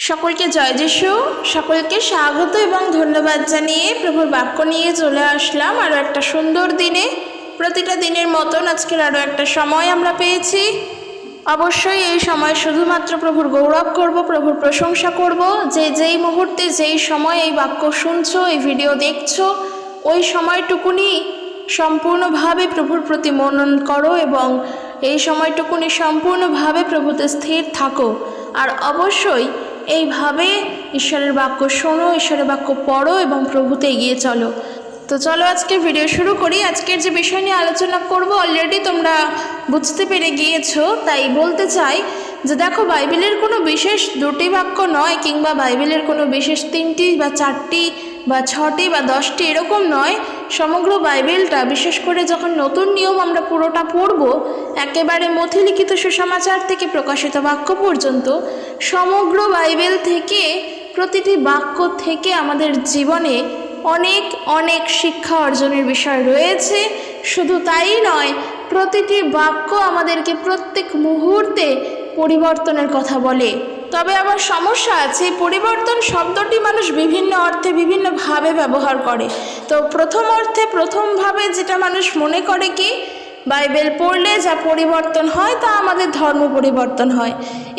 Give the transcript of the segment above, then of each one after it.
সকলকে জয় যিশু। সকলকে স্বাগত এবং ধন্যবাদ জানিয়ে প্রভুর বাক্য নিয়ে চলে আসলাম আরও একটা সুন্দর দিনে। প্রতিটা দিনের মতন আজকের আরও একটা সময় আমরা পেয়েছি। অবশ্যই এই সময় শুধুমাত্র প্রভুর গৌরব করব, প্রভুর প্রশংসা করব। যে যেই মুহূর্তে যেই সময় এই বাক্য শুনছো, এই ভিডিও দেখছ, ওই সময়টুকুনি সম্পূর্ণভাবে প্রভুর প্রতি মনন করো এবং এই সময়টুকুনি সম্পূর্ণভাবে প্রভুতে স্থির থাকো। আর অবশ্যই এইভাবে ঈশ্বরের বাক্য শোনো, ঈশ্বরের বাক্য পড়ো এবং প্রভুতে এগিয়ে চলো। তো চলো আজকে ভিডিও শুরু করি। আজকের যে বিষয় নিয়ে আলোচনা করব অলরেডি তোমরা বুঝতে পেরে গিয়েছো, তাই বলতে চাই যে দেখো, বাইবেলের কোনো বিশেষ দুটি বাক্য নয় কিংবা বাইবেলের কোনো বিশেষ তিনটি বা চারটি বা ছটি বা দশটি এরকম নয়। সমগ্র বাইবেলটা, বিশেষ করে যখন নতুন নিয়ম আমরা পুরোটা পড়ব, একেবারে মথিলিখিত সুসমাচার থেকে প্রকাশিত বাক্য পর্যন্ত, সমগ্র বাইবেল থেকে, প্রতিটি বাক্য থেকে আমাদের জীবনে অনেক অনেক শিক্ষা অর্জনের বিষয় রয়েছে। শুধু তাই নয়, প্রতিটি বাক্য আমাদেরকে প্রত্যেক মুহূর্তে পরিবর্তনের কথা বলে। তবে আবার সমস্যা আছে পরিবর্তন শব্দটি মানুষ বিভিন্ন অর্থে বিভিন্নভাবে ব্যবহার করে। তো প্রথম অর্থে প্রথমভাবে যেটা মানুষ মনে করে কি, বাইবেল পড়লে যা পরিবর্তন হয় তা আমাদের ধর্ম পরিবর্তন হয়।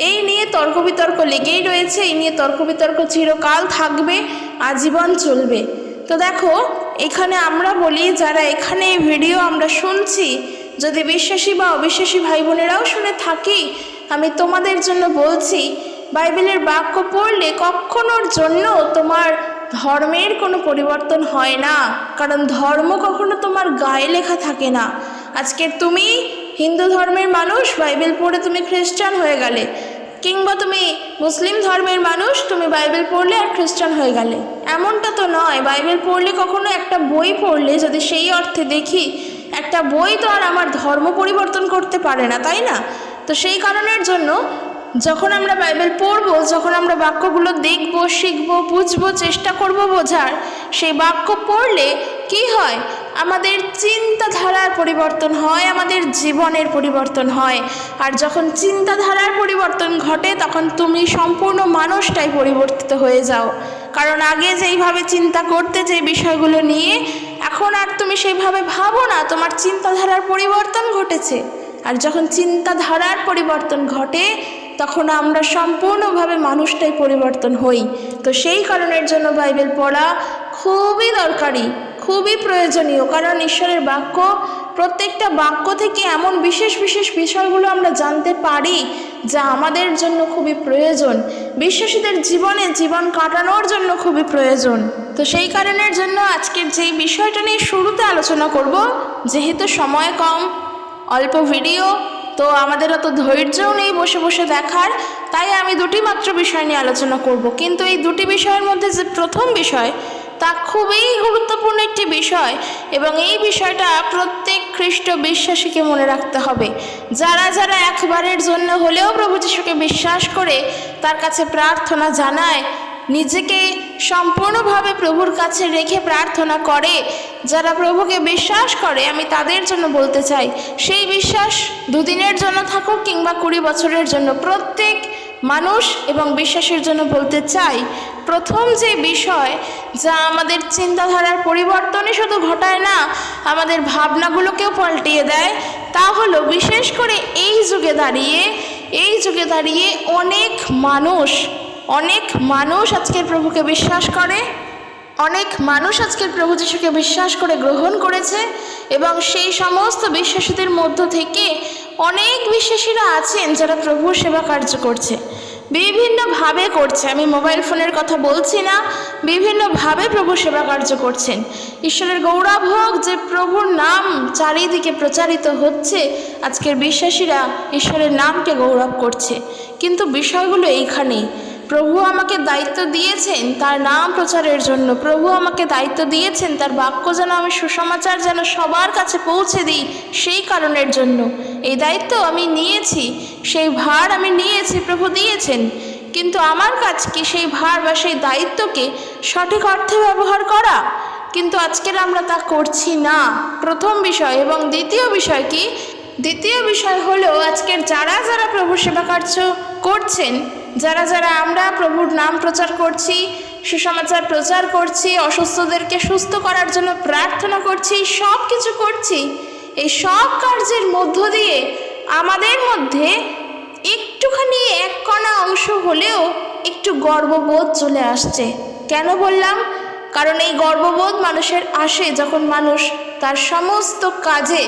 এই নিয়ে তর্ক বিতর্ক লেগেই রয়েছে, এই নিয়ে তর্ক বিতর্ক চিরকাল থাকবে, আজীবন চলবে। তো দেখো, এখানে আমরা বলি, যারা এখানে এই ভিডিও আমরা শুনছি, যদি বিশ্বাসী বা অবিশ্বাসী ভাই বোনেরাও শুনে থাকি, আমি তোমাদের জন্য বলছি বাইবেলের বাক্য পড়লে কখনোর জন্য তোমার ধর্মের কোনো পরিবর্তন হয় না। কারণ ধর্ম কখনো তোমার গায়ে লেখা থাকে না। আজকে তুমি হিন্দু ধর্মের মানুষ, বাইবেল পড়ে তুমি খ্রিস্টান হয়ে গেলে। কিংবা তুমি মুসলিম ধর্মের মানুষ, তুমি বাইবেল পড়লে আর খ্রিস্টান হয়ে গেলে। এমনটা তো নয়। বাইবেল পড়লে কখনো একটা বই পড়লে যদি সেই অর্থে দেখি, একটা বই তো আর আমার ধর্ম পরিবর্তন করতে পারে না, তাই না? তো সেই কারণের জন্য যখন আমরা বাইবেল পড়ব, যখন আমরা বাক্যগুলো দেখব, শিখব, বুঝব, চেষ্টা করব বোঝার, সেই বাক্য পড়লে কি হয়? আমাদের চিন্তাধারার পরিবর্তন হয়, আমাদের জীবনের পরিবর্তন হয়। আর যখন চিন্তাধারার পরিবর্তন ঘটে, তখন তুমি সম্পূর্ণ মানুষটাই পরিবর্তিত হয়ে যাও। কারণ আগে যেইভাবে চিন্তা করতে যে বিষয়গুলো নিয়ে, এখন আর তুমি সেইভাবে ভাবো না, তোমার চিন্তাধারার পরিবর্তন ঘটেছে। আর যখন চিন্তাধারার পরিবর্তন ঘটে তখন আমরা সম্পূর্ণভাবে মানুষটাই পরিবর্তন হই। তো সেই কারণের জন্য বাইবেল পড়া খুবই দরকারি, খুবই প্রয়োজনীয়। কারণ ঈশ্বরের বাক্য, প্রত্যেকটা বাক্য থেকে এমন বিশেষ বিশেষ বিষয়গুলো আমরা জানতে পারি যা আমাদের জন্য খুবই প্রয়োজন। বিশ্বাসীদের জীবনে জীবন কাটানোর জন্য খুবই প্রয়োজন। তো সেই কারণের জন্য আজকের যেই বিষয়টা নিয়ে শুরুতে আলোচনা করব, যেহেতু সময় কম, অল্প ভিডিও তো আমাদের অত ধৈর্যও নেই বসে বসে দেখার, তাই আমি দুটি মাত্র বিষয় নিয়ে আলোচনা করব। কিন্তু এই দুটি বিষয়ের মধ্যে যে প্রথম বিষয়, তা খুবই গুরুত্বপূর্ণ একটি বিষয় এবং এই বিষয়টা প্রত্যেক খ্রিস্ট বিশ্বাসীকে মনে রাখতে হবে। যারা যারা একবারের জন্য হলেও প্রভু যিশুকে বিশ্বাস করে তার কাছে প্রার্থনা জানায় নিজেকে সম্পূর্ণভাবে প্রভুর কাছে রেখে প্রার্থনা করে। যারা প্রভুকে বিশ্বাস করে, আমি তাদের জন্য বলতে চাই, সেই বিশ্বাস দুদিনের জন্য থাকুক কিংবা কুড়ি বছরের জন্য, প্রত্যেক মানুষ এবং বিশ্বাসের জন্য বলতে চাই, প্রথম যে বিষয় যা আমাদের চিন্তাধারার পরিবর্তনই শুধু ঘটায় না, আমাদের ভাবনাগুলোকেও পাল্টিয়ে দেয়, তা হলো বিশেষ করে এই যুগে দাঁড়িয়ে, এই যুগে দাঁড়িয়ে অনেক মানুষ অনেক মানুষ আজকের প্রভুকে বিশ্বাস করে, অনেক মানুষ আজকের প্রভু যিশুকে বিশ্বাস করে গ্রহণ করেছে এবং সেই সমস্ত বিশ্বাসীদের মধ্য থেকে অনেক বিশ্বাসীরা আছেন যারা প্রভুর সেবা কার্য করছে। বিভিন্নভাবে করছে, আমি মোবাইল ফোনের কথা বলছি না, বিভিন্নভাবে প্রভু সেবা কার্য করছেন। ঈশ্বরের গৌরব হোক যে প্রভুর নাম চারিদিকে প্রচারিত হচ্ছে, আজকের বিশ্বাসীরা ঈশ্বরের নামকে গৌরব করছে। কিন্তু বিষয়গুলো এইখানেই প্রভু আমাকে দায়িত্ব দিয়েছেন, তার নাম প্রচারের জন্য। প্রভু আমাকে দায়িত্ব দিয়েছেন, তার বাক্য যেন আমি সুসমাচার যেন সবার কাছে পৌঁছে দিই, সেই কারণের জন্য। এই দায়িত্ব আমি নিয়েছি, সেই ভার আমি নিয়েছি, প্রভু দিয়েছেন। কিন্তু আমার কাজ কি সেই ভার বা সেই দায়িত্বকে সঠিক অর্থে ব্যবহার করা? কিন্তু আজকের আমরা তা করছি না। প্রথম বিষয় এবং দ্বিতীয় বিষয় কি? দ্বিতীয় বিষয় হলো আজকের যারা যারা প্রভু সেবা কার্য করছেন, যারা যারা আমরা প্রভুর নাম প্রচার করছি, সুসমাচার প্রচার করছি, অসুস্থদেরকে সুস্থ করার জন্য প্রার্থনা করছি সব কিছু করছি, এই সব কার্যের মধ্য দিয়ে আমাদের মধ্যে একটুখানি এক কণা অংশ হলেও একটু গর্ববোধ চলে আসছে। কেন বললাম? কারণ এই গর্ববোধ মানুষের আসে যখন মানুষ তার সমস্ত কাজে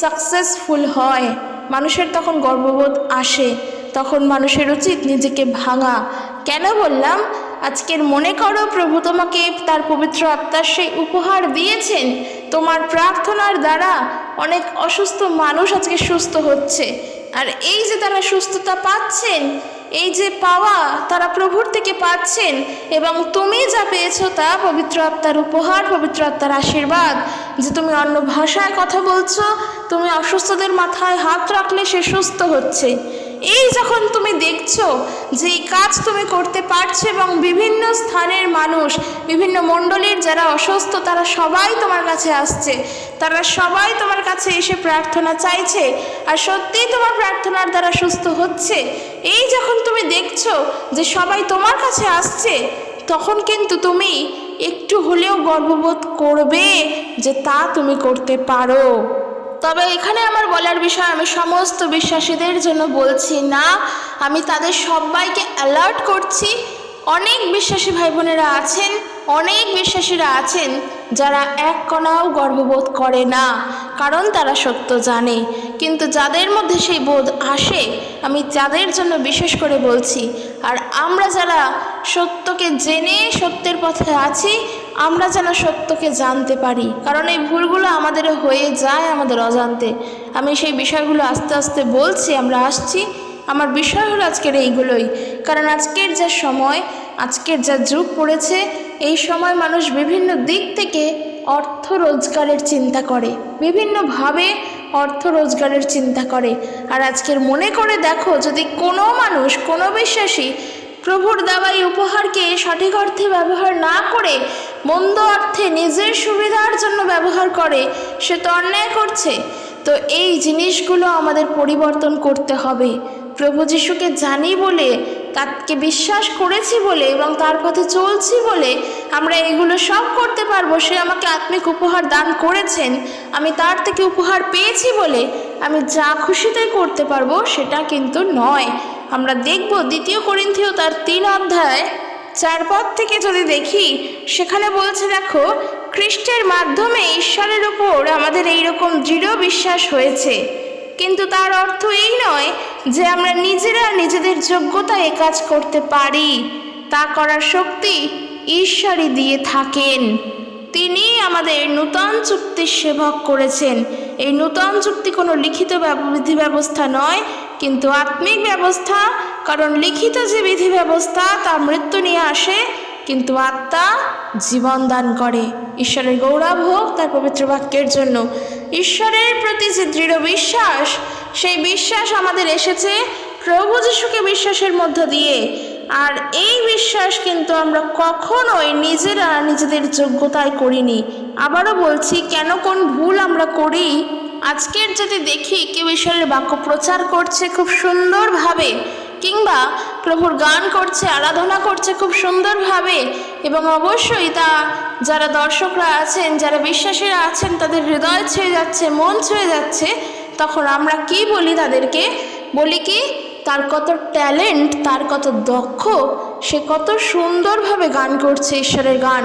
সাকসেসফুল হয়। মানুষের তখন গর্ববোধ আসে। তখন মানুষের উচিত নিজেকে ভাঙা। কেন বললাম? আজকের মনে করো, প্রভু তোমাকে তার পবিত্র আত্মার সেই উপহার দিয়েছেন। তোমার প্রার্থনার দ্বারা অনেক অসুস্থ মানুষ আজকে সুস্থ হচ্ছে। আর এই যে তারা সুস্থতা পাচ্ছেন, এই যে পাওয়া তারা প্রভুর থেকে পাচ্ছেন, এবং তুমি যা পেয়েছ তা পবিত্র আত্মার উপহার, পবিত্র আত্মার আশীর্বাদ। যে তুমি অন্য ভাষায় কথা বলছো, তুমি অসুস্থদের মাথায় হাত রাখলে সে সুস্থ হচ্ছে। এই যখন তুমি দেখছ যে এই কাজ তুমি করতে পারছ এবং বিভিন্ন স্থানের মানুষ, বিভিন্ন মণ্ডলীর যারা অসুস্থ, তারা সবাই তোমার কাছে আসছে। তারা সবাই তোমার কাছে এসে প্রার্থনা চাইছে আর সত্যিই তোমার প্রার্থনার দ্বারা সুস্থ হচ্ছে। এই যখন তুমি দেখছ যে সবাই তোমার কাছে আসছে, তখন কিন্তু তুমি একটু হলেও গর্ববোধ করবে যে তা তুমি করতে পারো। তবে এখানে আমার বলার বিষয়, আমি সমস্ত বিশ্বাসীদের জন্য বলছি না। আমি তাদের সবাইকে অ্যালার্ট করছি। অনেক বিশ্বাসী ভাই বোনেরা আছেন, অনেক বিশ্বাসীরা আছেন যারা এক কণাও গর্ববোধ করে না, কারণ তারা সত্য জানে। কিন্তু যাদের মধ্যে সেই বোধ আসে, আমি যাদের জন্য বিশেষ করে বলছি। আর আমরা যারা সত্যকে জেনে সত্যের পথে আছি আমরা যেন সত্যকে জানতে পারি। কারণ এই ভুলগুলো আমাদের হয়ে যায় আমাদের অজান্তে। আমি সেই বিষয়গুলো আস্তে আস্তে বলছি, আমরা আসছি। আমার বিষয় হলো আজকের এইগুলোই। কারণ আজকের যা সময়, আজকের যা যুগ পড়েছে, এই সময় মানুষ বিভিন্ন দিক থেকে অর্থ রোজগারের চিন্তা করে। বিভিন্নভাবে অর্থ রোজগারের চিন্তা করে। আর আজকের মনে করে দেখো, যদি কোনো মানুষ, কোনো বিশ্বাসী প্রভুর দেওয়া এই উপহারকে সঠিক অর্থে ব্যবহার না করে মন্দ অর্থে নিজের সুবিধার জন্য ব্যবহার করে, সে তো অন্যায় করছে। তো এই জিনিসগুলো আমাদের পরিবর্তন করতে হবে। প্রভু যিশুকে জানি বলে, তাকে বিশ্বাস করেছি বলে এবং তার পথে চলছি বলে আমরা এগুলো সব করতে পারব। সে আমাকে আত্মিক উপহার দান করেছেন, আমি তার থেকে উপহার পেয়েছি বলে আমি যা খুশিতে করতে পারব সেটা কিন্তু নয়। আমরা দেখব দ্বিতীয় করিন্থিও তার তিন অধ্যায় চার পদ থেকে যদি দেখি, সেখানে বলছে, দেখো, খ্রিস্টের মাধ্যমে ঈশ্বরের উপর আমাদের এইরকম দৃঢ় বিশ্বাস হয়েছে। কিন্তু তার অর্থ এই নয় যে আমরা নিজেরা নিজেদের যোগ্যতা এ কাজ করতে পারি। তা করার শক্তি ঈশ্বরই দিয়ে থাকেন। তিনি আমাদের নূতন চুক্তির সেবক করেছেন। এই নূতন চুক্তি কোনো লিখিত বিধি ব্যবস্থা নয় কিন্তু আত্মিক ব্যবস্থা, কারণ লিখিত যে বিধি ব্যবস্থা তা মৃত্যু নিয়ে আসে, কিন্তু আত্মা জীবন দান করে। ঈশ্বরের গৌরব হোক তার পবিত্র বাক্যের জন্য। ঈশ্বরের প্রতি যে দৃঢ় বিশ্বাস, সেই বিশ্বাস আমাদের এসেছে প্রভু যিশুকে বিশ্বাসের মধ্য দিয়ে। আর এই বিশ্বাস কিন্তু আমরা কখনোই নিজেরা নিজেদের যোগ্যতায় করিনি। আবারও বলছি, কেন কোন ভুল আমরা করি? আজকের যদি দেখি কেউ ঈশ্বরের বাক্য প্রচার করছে খুব সুন্দরভাবে, কিংবা প্রভুর গান করছে, আরাধনা করছে খুব সুন্দরভাবে, এবং অবশ্যই তা যারা দর্শকরা আছেন, যারা বিশ্বাসীরা আছেন, তাদের হৃদয় ছুঁয়ে যাচ্ছে, মন ছুঁয়ে যাচ্ছে, তখন আমরা কি বলি তাদেরকে? বলি কি, তার কত ট্যালেন্ট, তার কত দক্ষ, সে কত সুন্দরভাবে গান করছে ঈশ্বরের গান।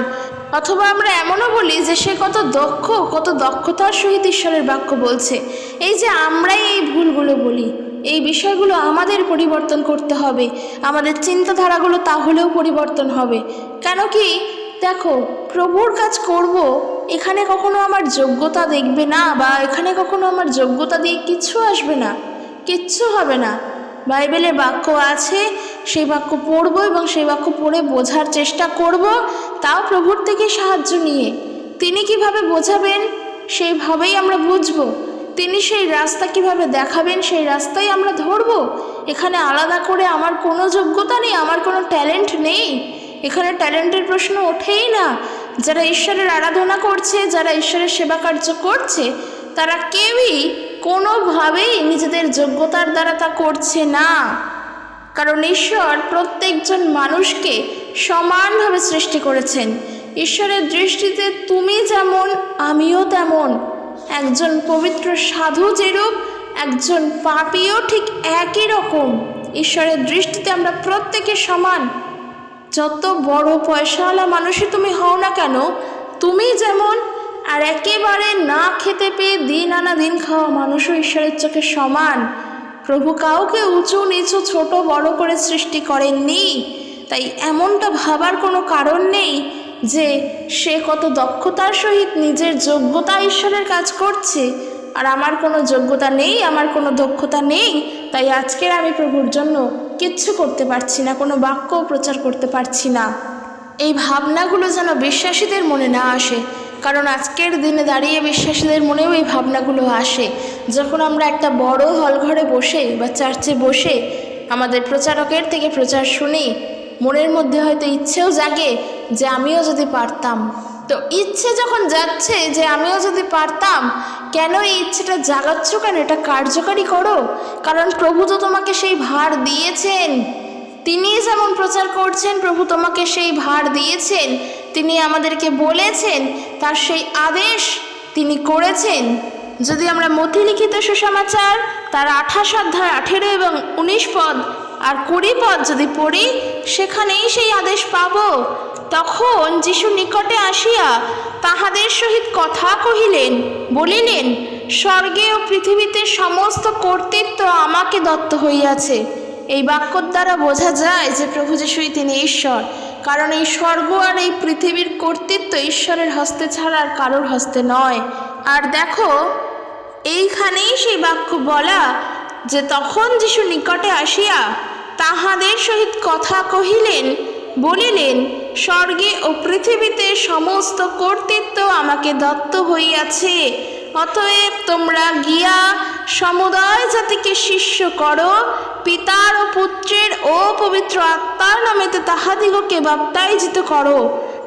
অথবা আমরা এমনও বলি যে সে কত দক্ষ, কত দক্ষতার সহিত ঈশ্বরের বাক্য বলছে। এই যে আমরাই এই ভুলগুলো বলি, এই বিষয়গুলো আমাদের পরিবর্তন করতে হবে। আমাদের চিন্তাধারাগুলো তাহলেও পরিবর্তন হবে। কেন কি, দেখো, প্রভুর কাজ করব, এখানে কখনো আমার যোগ্যতা দেখবে না বা এখানে কখনো আমার যোগ্যতা দিয়ে কিচ্ছু আসবে না, কিচ্ছু হবে না। বাইবেলে বাক্য আছে, সেই বাক্য পড়ব এবং সেই বাক্য পড়ে বোঝার চেষ্টা করব তাও প্রভুর থেকে সাহায্য নিয়ে। তিনি কীভাবে বোঝাবেন, সেইভাবেই আমরা বুঝব। তিনি সেই রাস্তা কীভাবে দেখাবেন, সেই রাস্তাই আমরা ধরবো। এখানে আলাদা করে আমার কোনো যোগ্যতা নেই, আমার কোনো ট্যালেন্ট নেই। এখানে ট্যালেন্টের প্রশ্ন ওঠেই না। যারা ঈশ্বরের আরাধনা করছে, যারা ঈশ্বরের সেবা কার্য করছে, তারা কেউই কোনোভাবেই নিজেদের যোগ্যতার দ্বারা তা করছে না। কারণ ঈশ্বর প্রত্যেকজন মানুষকে সমানভাবে সৃষ্টি করেছেন। ঈশ্বরের দৃষ্টিতে তুমি যেমন, আমিও তেমন। একজন পবিত্র সাধু যেরূপ, একজন পাপিও ঠিক একই রকম। ঈশ্বরের দৃষ্টিতে আমরা প্রত্যেকে সমান। যত বড় পয়সাওয়ালা মানুষই তুমি হও না কেন, তুমি যেমন আর একেবারে না খেতে পেয়ে দিন আনা দিন খাওয়া মানুষও ঈশ্বরের চোখে সমান। প্রভু কাউকে উঁচু, নিচু, ছোট, বড় করে সৃষ্টি করেননি। তাই এমনটা ভাবার কোনো কারণ নেই যে সে কত দক্ষতার সহিত নিজের যোগ্যতা ঈশ্বরের কাজ করছে। আর আমার কোনো যোগ্যতা নেই, আমার কোনো দক্ষতা নেই, তাই আজকের আমি প্রভুর জন্য কিচ্ছু করতে পারছি না, কোনো বাক্যও প্রচার করতে পারছি না। এই ভাবনাগুলো যেন বিশ্বাসীদের মনে না আসে কারণ আজকের দিনে দাঁড়িয়ে বিশ্বাসীদের মনেও এই ভাবনাগুলো আসে। যখন আমরা একটা বড় হল ঘরে বসে বা চার্চে বসে আমাদের প্রচারকের থেকে প্রচার শুনি, মনের মধ্যে হয়তো ইচ্ছেও জাগে যে আমিও যদি পারতাম। তো ইচ্ছে যখন যাচ্ছে যে আমিও যদি পারতাম, কেন এই ইচ্ছেটা জাগাচ্ছ কেন? এটা কার্যকারী করো। কারণ প্রভু তো তোমাকে সেই ভার দিয়েছেন। তিনি যেমন প্রচার করছেন, প্রভু তোমাকে সেই ভার দিয়েছেন। তিনি আমাদেরকে বলেছেন, তার সেই আদেশ তিনি করেছেন। যদি আমরা মতিলিখিত সুসমাচার, তার আঠাশ অধ্যায় আঠেরো এবং উনিশ পদ আর কুড়ি পদ যদি পড়ি, সেখানেই সেই আদেশ পাব। তখন যিশু নিকটে আসিয়া তাহাদের সহিত কথা কহিলেন, বলিলেন, স্বর্গে ও পৃথিবীতে সমস্ত কর্তৃত্ব আমাকে দত্ত হইয়াছে। এই বাক্যর দ্বারা বোঝা যায় যে প্রভু যিশুই তিনি ঈশ্বর। কারণ এই স্বর্গ আর এই পৃথিবীর কর্তৃত্ব ঈশ্বরের হস্তে ছাড়া আর কারোর হস্তে নয়। আর দেখো, এইখানেই সেই বাক্য বলা যে তখন যিশু নিকটে আসিয়া তাহাদের সহিত কথা কহিলেন, বলিলেন, স্বর্গে ও পৃথিবীতে সমস্ত কর্তৃত্ব আমাকে দত্ত হইয়াছে। অতএব তোমরা গিয়া সমুদয় জাতিকে শিষ্য করো, পিতার ও পুত্রের ও পবিত্র আত্মার নামেতে তাহাদিগকে বাপ্তায়জিত করো।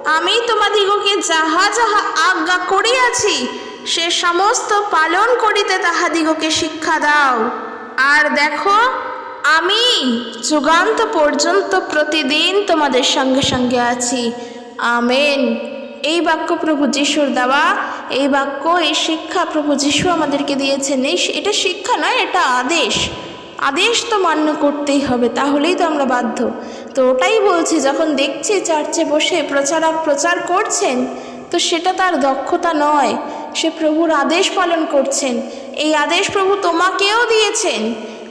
আমি তোমাদিগকে যাহা যাহা আজ্ঞা করিয়াছি, সে সমস্ত পালন করিতে তাহাদিগকে শিক্ষা দাও। আর দেখো, আমি যুগান্ত পর্যন্ত প্রতিদিন তোমাদের সঙ্গে সঙ্গে আছি। আমেন। এই বাক্য প্রভু যিশুর দেওয়া এই বাক্য, এই শিক্ষা প্রভু যিশু আমাদেরকে দিয়েছেন। এই এটা শিক্ষা নয়, এটা আদেশ। আদেশ তো মান্য করতেই হবে, তাহলেই তো আমরা বাধ্য। তো ওটাই বলছি, যখন দেখছি চার্চে বসে প্রচারক প্রচার করছেন, তো সেটা তার দক্ষতা নয়। সে প্রভুর আদেশ পালন করছেন। এই আদেশ প্রভু তোমাকেও দিয়েছেন।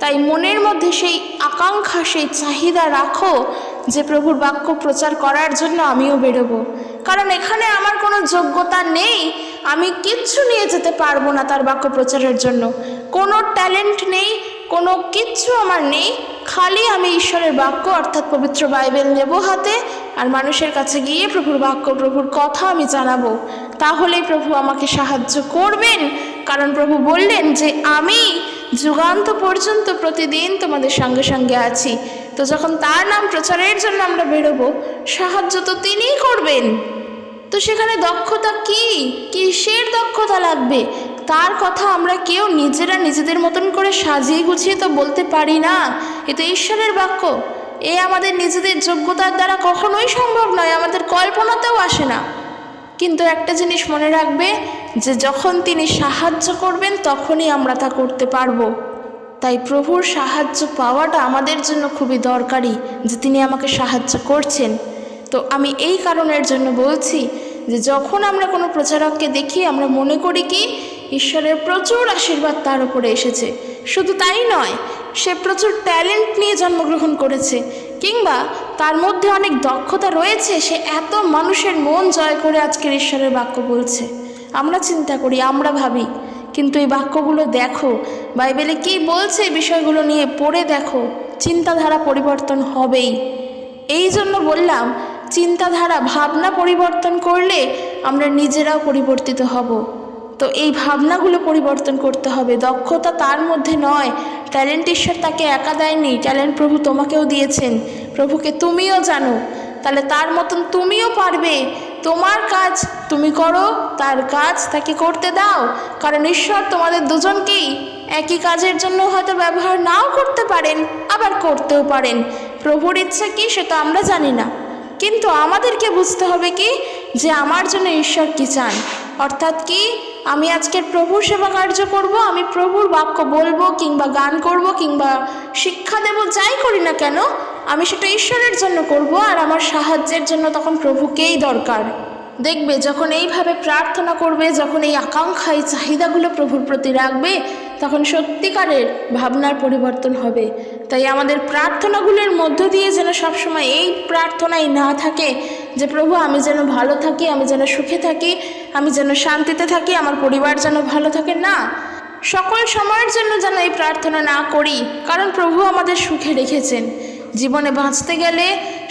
তাই মনের মধ্যে সেই আকাঙ্ক্ষা, সেই চাহিদা রাখো যে প্রভুর বাক্য প্রচার করার জন্য আমিও বেরোবো। কারণ এখানে আমার কোনো যোগ্যতা নেই আমি কিচ্ছু নিয়ে যেতে পারব না তার বাক্য প্রচারের জন্য। কোনো ট্যালেন্ট নেই, কোনো কিচ্ছু আমার নেই। খালি আমি ঈশ্বরের বাক্য, অর্থাৎ পবিত্র বাইবেল নেব হাতে, আর মানুষের কাছে গিয়ে প্রভুর বাক্য, প্রভুর কথা আমি জানাব। তাহলেই প্রভু আমাকে সাহায্য করবেন। কারণ প্রভু বললেন যে, আমি যুগান্ত পর্যন্ত প্রতিদিন তোমাদের সঙ্গে সঙ্গে আছি। তো যখন তার নাম প্রচারের জন্য আমরা বেরোবো, সাহায্য তো তিনিই করবেন। তো সেখানে দক্ষতা কি? কিসের দক্ষতা লাগবে? তার কথা আমরা কেউ নিজেরা নিজেদের মতন করে সাজিয়ে গুছিয়ে তো বলতে পারি না। এ তো ঈশ্বরের বাক্য। এ আমাদের নিজেদের যোগ্যতার দ্বারা কখনোই সম্ভব নয়, আমাদের কল্পনাতেও আসে না। কিন্তু একটা জিনিস মনে রাখবে, যে যখন তিনি সাহায্য করবেন, তখনই আমরা তা করতে পারব। তাই প্রভুর সাহায্য পাওয়াটা আমাদের জন্য খুবই দরকারি, যে তিনি আমাকে সাহায্য করছেন। তো আমি এই কারণের জন্য বলছি যে যখন আমরা কোনো প্রচারককে দেখি, আমরা মনে করি কি, ঈশ্বরের প্রচুর আশীর্বাদ তার উপরে এসেছে। শুধু তাই নয়, সে প্রচুর ট্যালেন্ট নিয়ে জন্মগ্রহণ করেছে কিংবা তার মধ্যে অনেক দক্ষতা রয়েছে, সে এত মানুষের মন জয় করে আজকের ঈশ্বরের বাক্য বলছে। আমরা চিন্তা করি, আমরা ভাবি, কিন্তু এই বাক্যগুলো দেখো, বাইবেলে কি বলছে এই বিষয়গুলো নিয়ে পড়ে দেখো, চিন্তাধারা পরিবর্তন হবেই। এই জন্য বললাম চিন্তাধারা, ভাবনা পরিবর্তন করলে আমরা নিজেরাও পরিবর্তিত হব। তো এই ভাবনাগুলো পরিবর্তন করতে হবে। দক্ষতা তার মধ্যে নয়। ট্যালেন্ট ঈশ্বর তাকে একা দেয়নি। ট্যালেন্ট প্রভু তোমাকেও দিয়েছেন। প্রভুকে তুমিও জানো। তাহলে তার মতন তুমিও পারবে। তোমার কাজ তুমি করো, তার কাজ তাকে করতে দাও। কারণ ঈশ্বর তোমাদের দুজনকেই একই কাজের জন্য হয়তো ব্যবহার নাও করতে পারেন, আবার করতেও পারেন। প্রভুর ইচ্ছা কি সেটা আমরা জানি না। কিন্তু আমাদেরকে বুঝতে হবে কি? যে আমার জন্য ঈশ্বর কি চান? অর্থাৎ কি আমি আজকের প্রভুর সেবা কার্য করব, আমি প্রভুর বাক্য বলব, কিংবা গান করব, কিংবা শিক্ষা দেব, যাই করি না কেন, আমি সেটা ঈশ্বরের জন্য করব আর আমার সাহায্যের জন্য তখন প্রভুকেই দরকার। দেখবে, যখন এইভাবে প্রার্থনা করবে, যখন এই আকাঙ্ক্ষা এই চাহিদাগুলো প্রভুর প্রতি রাখবে তখন সত্যিকারের ভাবনার পরিবর্তন হবে। তাই আমাদের প্রার্থনাগুলোর মধ্য দিয়ে যেন সবসময় এই প্রার্থনাই না থাকে যে, প্রভু, আমি যেন ভালো থাকি, আমি যেন সুখে থাকি, আমি যেন শান্তিতে থাকি, আমার পরিবার যেন ভালো থাকে। না, সকল সময়ের জন্য যেন এই প্রার্থনা না করি, কারণ প্রভু আমাদের সুখে রেখেছেন। জীবনে বাঁচতে গেলে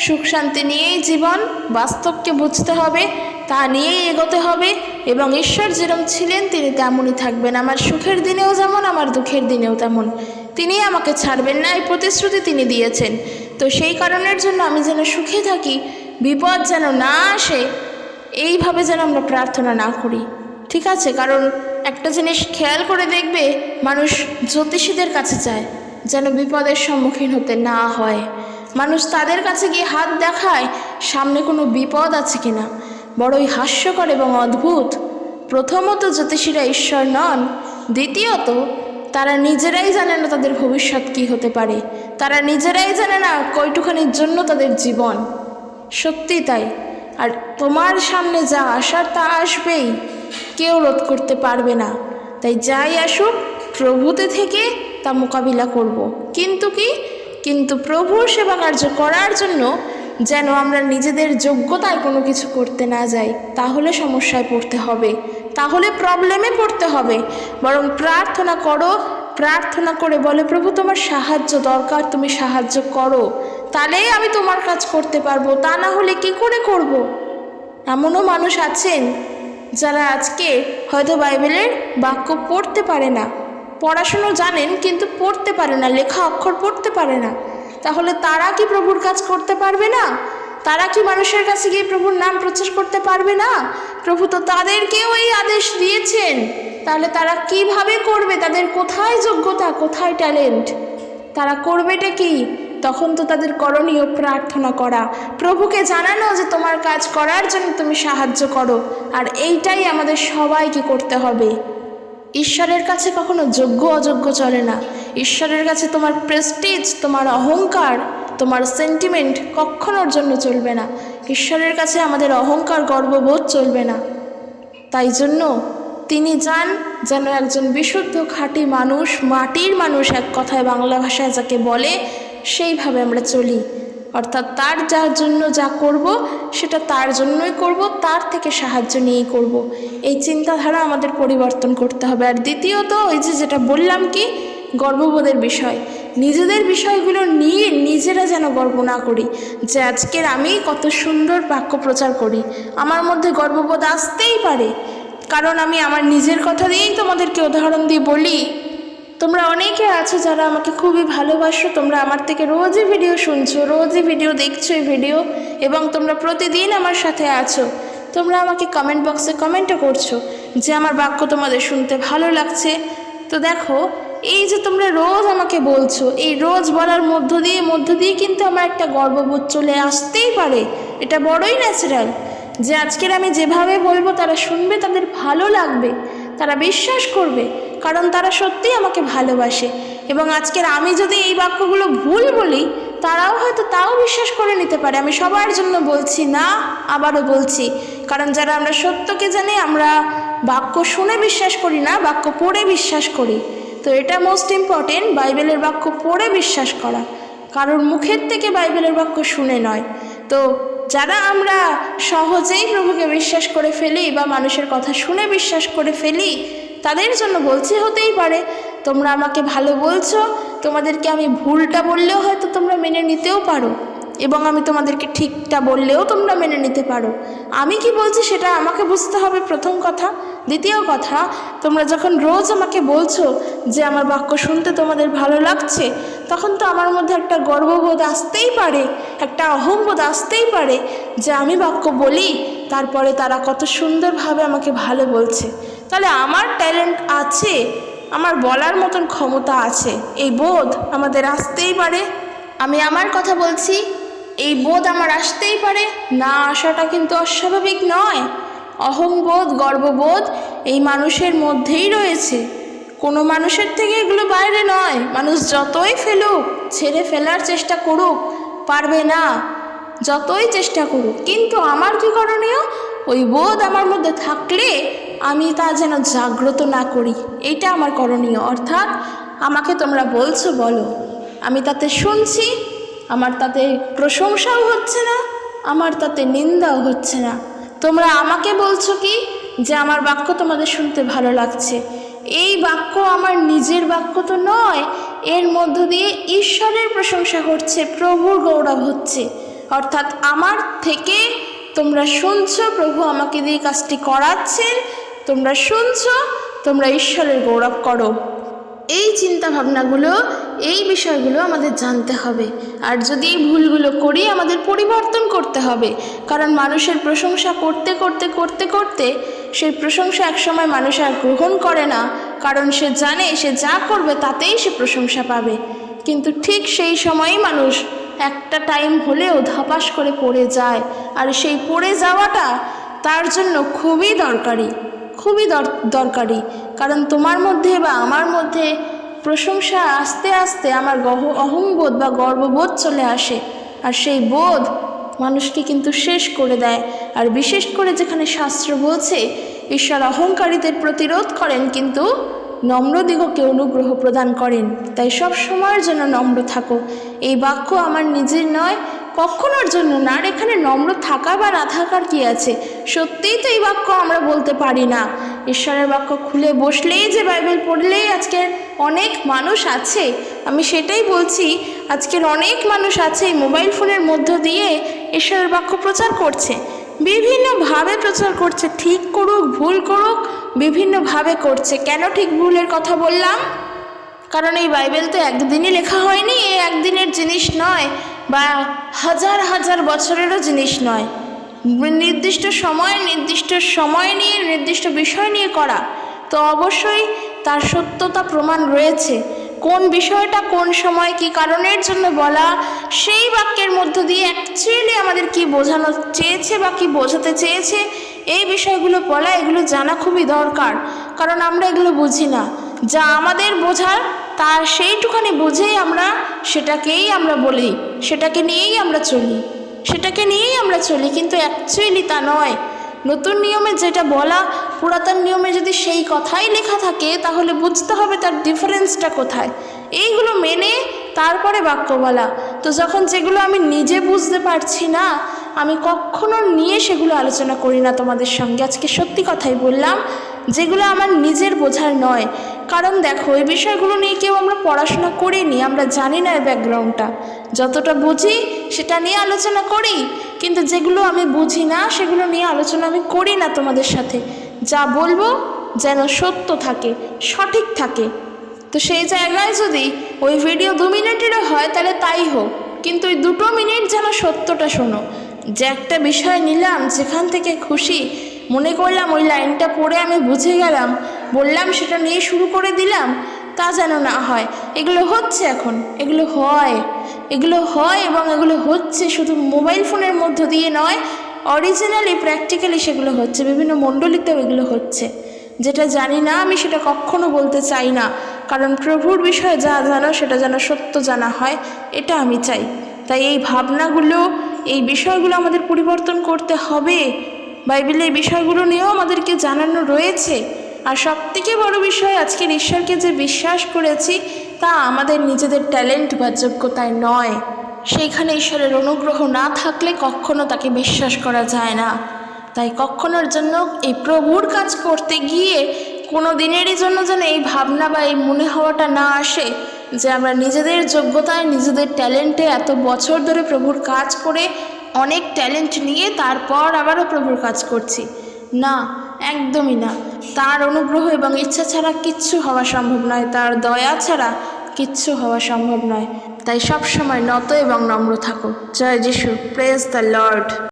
সুখ শান্তি নিয়েই জীবন বাস্তবকে বুঝতে হবে। তা নিয়েই এগোতে হবে এবং ঈশ্বর যেরম ছিলেন, তিনি তেমনই থাকবেন। আমার সুখের দিনেও যেমন, আমার দুঃখের দিনেও তেমন। তিনি আমাকে ছাড়বেন না, এই প্রতিশ্রুতি তিনি দিয়েছেন। তো সেই কারণের জন্য আমি যেন সুখে থাকি, বিপদ যেন না আসে, এইভাবে যেন আমরা প্রার্থনা না করি। ঠিক আছে? কারণ একটা জিনিস খেয়াল করে দেখবে, মানুষ জ্যোতিষীদের কাছে যায়, যেন বিপদের সম্মুখীন হতে না হয়। মানুষ তাদের কাছে গিয়ে হাত দেখায়, সামনে কোনো বিপদ আছে কিনা। বড়ই হাস্যকর এবং অদ্ভুত। প্রথমত জ্যোতিষীরা ঈশ্বর নন, দ্বিতীয়ত তারা নিজেরাই জানে না তাদের ভবিষ্যৎ কী হতে পারে। তারা নিজেরাই জানে না কয়টুখানির জন্য তাদের জীবন। সত্যি তাই। আর তোমার সামনে যা আসার তা আসবেই। কেউ রোধ করতে পারবে না। তাই যাই আসুক, প্রভুতে থেকে তা মোকাবিলা করব। কিন্তু কি? কিন্তু প্রভুর সেবা কার্য করার জন্য যেন আমরা নিজেদের যোগ্যতায় কোনো কিছু করতে না যাই, তাহলে সমস্যায় পড়তে হবে। তাহলে প্রবলেমে পড়তে হবে। বরং প্রার্থনা করো, প্রার্থনা করে বলে, প্রভু, তোমার সাহায্য দরকার, তুমি সাহায্য করো। তাহলেই আমি তোমার কাজ করতে পারব। তা না হলে কি করে করব। এমনও মানুষ আছেন যারা আজকে হয়তো বাইবেলের বাক্য পড়তে পারে না। পড়াশুনো জানেন, কিন্তু পড়তে পারে না, লেখা অক্ষর পড়তে পারে না। তাহলে তারা কি প্রভুর কাজ করতে পারবে না? তারা কি মানুষের কাছে গিয়ে প্রভুর নাম প্রচার করতে পারবে না? প্রভু তো তাদেরকেও এই আদেশ দিয়েছেন। তাহলে তারা কীভাবে করবে? তাদের কোথায় যোগ্যতা? কোথায় ট্যালেন্ট? তারা করবেটা কি? তখন তো তাদের করণীয় প্রার্থনা করা। প্রভুকে জানানো যে তোমার কাজ করার জন্য তুমি সাহায্য করো। আর এইটাই আমাদের সবাইকে করতে হবে। ঈশ্বরের কাছে কখনো যোগ্য অযোগ্য চলে না। ঈশ্বরের কাছে তোমার প্রেস্টিজ তোমার অহংকার, তোমার সেন্টিমেন্ট কখনোর জন্য চলবে না। ঈশ্বরের কাছে আমাদের অহংকার গর্ববোধ চলবে না। তাই জন্য তিনি যান যেন একজন বিশুদ্ধ খাঁটি মানুষ, মাটির মানুষ এক কথায় বাংলা ভাষায় যাকে বলে, সেইভাবে আমরা চলি। অর্থাৎ তার যার জন্য যা করব, সেটা তার জন্যই করব, তার থেকে সাহায্য নিয়েই করব। এই চিন্তাধারা আমাদের পরিবর্তন করতে হবে। আর দ্বিতীয়ত, ওই যে যেটা বললাম কি, গর্ববোধের বিষয়। নিজেদের বিষয়গুলো নিয়ে নিজেরা যেন গর্ব না করি। যে আজকের আমি কত সুন্দর বাক্য প্রচার করি। আমার মধ্যে গর্ববোধ আসতেই পারে। কারণ আমি আমার নিজের কথা দিয়েই তোমাদেরকে উদাহরণ দিয়ে বলি তোমরা অনেকে আছো যারা আমাকে খুবই ভালোবাসো, তোমরা আমার থেকে রোজই ভিডিও শুনছো, রোজই ভিডিও দেখছ এই ভিডিও এবং তোমরা প্রতিদিন আমার সাথে আছো। তোমরা আমাকে কমেন্ট বক্সে কমেন্টও করছ যে আমার বাক্য তোমাদের শুনতে ভালো লাগছে। তো দেখো, এই যে তোমরা রোজ আমাকে বলছো, এই রোজ বলার মধ্য দিয়ে মধ্য দিয়ে কিন্তু আমার একটা গর্ববোধ চলে আসতেই পারে। এটা বড়ই ন্যাচারাল যে আজকের আমি যেভাবে বলব, তারা শুনবে, তাদের ভালো লাগবে, তারা বিশ্বাস করবে। কারণ তারা সত্যিই আমাকে ভালোবাসে। এবং আজকের আমি যদি এই বাক্যগুলো ভুল বলি, তারাও হয়তো তাও বিশ্বাস করে নিতে পারে। আমি সবার জন্য বলছি না, আবারও বলছি। কারণ যারা আমরা সত্যকে জানি, আমরা বাক্য শুনে বিশ্বাস করি না, বাক্য পড়ে বিশ্বাস করি। তো এটা মোস্ট ইম্পর্টেন্ট বাইবেলের বাক্য পড়ে বিশ্বাস করা। কারোর মুখের থেকে বাইবেলের বাক্য শুনে নয়। তো যারা আমরা সহজেই প্রভুকে বিশ্বাস করে ফেলি বা মানুষের কথা শুনে বিশ্বাস করে ফেলি তাদের জন্য বলছি, হতেই পারে। তোমরা আমাকে ভালো বলছো, তোমাদেরকে আমি ভুলটা বললেও হয়তো তোমরা মেনে নিতেও পারো এবং আমি তোমাদেরকে ঠিকটা বললেও তোমরা মেনে নিতে পারো। আমি কি বলছি সেটা আমাকে বুঝতে হবে প্রথম কথা। দ্বিতীয় কথা, তোমরা যখন রোজ আমাকে বলছো যে আমার বাক্য শুনতে তোমাদের ভালো লাগছে, তখন তো আমার মধ্যে একটা গর্ববোধ আসতেই পারে, একটা অহম্বোধ আসতেই পারে যে আমি বাক্য বলি, তারপরে তারা কত সুন্দরভাবে আমাকে ভালো বলছে। তাহলে আমার ট্যালেন্ট আছে, আমার বলার মতন ক্ষমতা আছে, এই বোধ আমাদের আসতেই পারে। আমি আমার কথা বলছি, এই বোধ আমার আসতেই পারে। না আসাটা কিন্তু অস্বাভাবিক নয়। অহংবোধ, গর্ববোধ এই মানুষের মধ্যেই রয়েছে। কোনো মানুষের থেকে এগুলো বাইরে নয়। মানুষ যতই ফেলুক, ছেড়ে ফেলার চেষ্টা করুক, পারবে না। যতই চেষ্টা করুক, কিন্তু আমার কি করণীয়? ওই বোধ আমার মধ্যে থাকলে আমি তা যেন জাগ্রত না করি। এটা আমার করণীয়। অর্থাৎ আমাকে তোমরা বলছো, বলো। আমি তাতে শুনছি, আমার তাতে প্রশংসাও হচ্ছে না, আমার তাতে নিন্দাও হচ্ছে না। তোমরা আমাকে বলছো কি? যে আমার বাক্য তোমাদের শুনতে ভালো লাগছে। এই বাক্য আমার নিজের বাক্য তো নয়, এর মধ্য দিয়ে ঈশ্বরের প্রশংসা হচ্ছে প্রভুর গৌরব হচ্ছে। অর্থাৎ আমার থেকে তোমরা শুনছো, প্রভু আমাকে দিয়ে কাজটি করাচ্ছেন তোমরা শুনছো, তোমরা ঈশ্বরের গৌরব করো। এই চিন্তা ভাবনাগুলো এই বিষয়গুলো আমাদের জানতে হবে। আর যদি এই ভুলগুলো করি আমাদের পরিবর্তন করতে হবে, কারণ মানুষের প্রশংসা করতে করতে করতে করতে সেই প্রশংসা একসময় মানুষ আর গ্রহণ করে না, কারণ সে জানে, সে যা করবে তাতেই সে প্রশংসা পাবে। কিন্তু ঠিক সেই সময়ই মানুষ একটা টাইম হলেও ধপাস করে পড়ে যায়, আর সেই পড়ে যাওয়াটা তার জন্য খুবই দরকারি। খুবই দর- দরকারি। কারণ তোমার মধ্যে বা আমার মধ্যে প্রশংসা আস্তে আস্তে আমার গহ, অহংবোধ বা গর্ববোধ চলে আসে। আর সেই বোধ মানুষকে কিন্তু শেষ করে দেয়। আর বিশেষ করে যেখানে শাস্ত্র বলছে, ঈশ্বর অহংকারীদের প্রতিরোধ করেন কিন্তু নম্রদিগকে অনুগ্রহ প্রদান করেন। তাই সব সময়ের জন্য নম্র থাকো। এই বাক্য আমার নিজের নয় কখনোর জন্য না আর এখানে নম্র থাকা বা না থাকার কি আছে? সত্যিই তো এই বাক্য আমরা বলতে পারি না। ঈশ্বরের বাক্য খুলে বসলেই যে বাইবেল পড়লেই আজকের অনেক মানুষ আছে। আমি সেটাই বলছি, আজকের অনেক মানুষ আছে মোবাইল ফোনের মধ্য দিয়ে ঈশ্বরের বাক্য প্রচার করছে। বিভিন্নভাবে প্রচার করছে, ঠিক করুক, ভুল করুক বিভিন্নভাবে করছে। কেন ঠিক ভুলের কথা বললাম? কারণ এই বাইবেল তো একদিনই লেখা হয়নি, এ একদিনের জিনিস নয় বা হাজার হাজার বছরেরও জিনিস নয়। নির্দিষ্ট সময় নির্দিষ্ট সময় নিয়ে, নির্দিষ্ট বিষয় নিয়ে করা। তো অবশ্যই তার সত্যতা প্রমাণ রয়েছে। কোন বিষয়টা কোন সময় কি কারণের জন্য বলা, সেই বাক্যের মধ্য দিয়ে অ্যাকচুয়ালি আমাদের কি বোঝানো চেয়েছে বা কি বোঝাতে চেয়েছে, এই বিষয়গুলো বলা, এগুলো জানা খুবই দরকার। কারণ আমরা এগুলো বুঝি না। যা আমাদের বোঝার তার সেইটুখানি বুঝেই আমরা সেটাকেই আমরা বলি, সেটাকে নিয়েই আমরা চলি, সেটাকে নিয়েই আমরা চলি, কিন্তু অ্যাকচুয়ালি তা নয়। নতুন নিয়মে যেটা বলা, পুরাতন নিয়মে যদি সেই কথাই লেখা থাকে, তাহলে বুঝতে হবে তার ডিফারেন্সটা কোথায়। এইগুলো মেনে তারপরে বাক্য বলা তো যখন যেগুলো আমি নিজে বুঝতে পারছি না, আমি কখনো নিয়ে সেগুলো আলোচনা করি না তোমাদের সঙ্গে। আজকে সত্যি কথাই বললাম যেগুলো আমার নিজের বোঝার নয়। কারণ দেখো, এই বিষয়গুলো নিয়ে কেউ আমরা পড়াশোনা করিনি, আমরা জানি না এই ব্যাকগ্রাউন্ডটা। যতটা বুঝি, সেটা নিয়ে আলোচনা করি, কিন্তু যেগুলো আমি বুঝি না, সেগুলো নিয়ে আলোচনা আমি করি না তোমাদের সাথে। যা বলব যেন সত্য থাকে, সঠিক থাকে। তো সেই জায়গায় যদি ওই ভিডিও দু মিনিটেরও হয়, তাহলে তাই হোক। কিন্তু ওই দুটো মিনিট যেন সত্যটা শোনো। যে একটা বিষয় নিলাম, যেখান থেকে খুশি মনে করলাম ওই লাইনটা পড়ে আমি বুঝে গেলাম, বললাম সেটা নিয়ে শুরু করে দিলাম, তা যেন না হয়। এগুলো হচ্ছে এখন, এগুলো হয়। এগুলো হয় এবং এগুলো হচ্ছে শুধু মোবাইল ফোনের মধ্য দিয়ে নয় অরিজিনালি প্র্যাকটিক্যালি সেগুলো হচ্ছে। বিভিন্ন মণ্ডলীতেও এগুলো হচ্ছে। যেটা জানি না, আমি সেটা কখনো বলতে চাই না। কারণ প্রভুর বিষয়ে যা জানো, সেটা যেন সত্য জানা হয়, এটা আমি চাই। তাই এই ভাবনাগুলো, এই বিষয়গুলো আমাদের পরিবর্তন করতে হবে। বাইবেলে এই বিষয়গুলো নিয়েও আমাদেরকে জানানো রয়েছে। আর সবথেকে বড় বিষয়, আজকের ঈশ্বরকে যে বিশ্বাস করেছি, তা আমাদের নিজেদের ট্যালেন্ট বা যোগ্যতায় নয়। সেইখানে ঈশ্বরের অনুগ্রহ না থাকলে কখনো তাকে বিশ্বাস করা যায় না। তাই কখনোর জন্য এই প্রভুর কাজ করতে গিয়ে কোনো দিনেরই জন্য যেন এই ভাবনা বা এই মনে হওয়াটা না আসে যে আমরা নিজেদের যোগ্যতায়, নিজেদের ট্যালেন্টে এত বছর ধরে প্রভুর কাজ করে অনেক ট্যালেন্ট নিয়ে তারপর আবারও প্রভুর কাজ করছি। না, একদমই না। তার অনুগ্রহ এবং ইচ্ছা ছাড়া কিচ্ছু হওয়া সম্ভব নয়। তার দয়া ছাড়া কিচ্ছু হওয়া সম্ভব নয়। তাই সবসময় নত এবং নম্র থাকো। জয় যিশু। Praise the Lord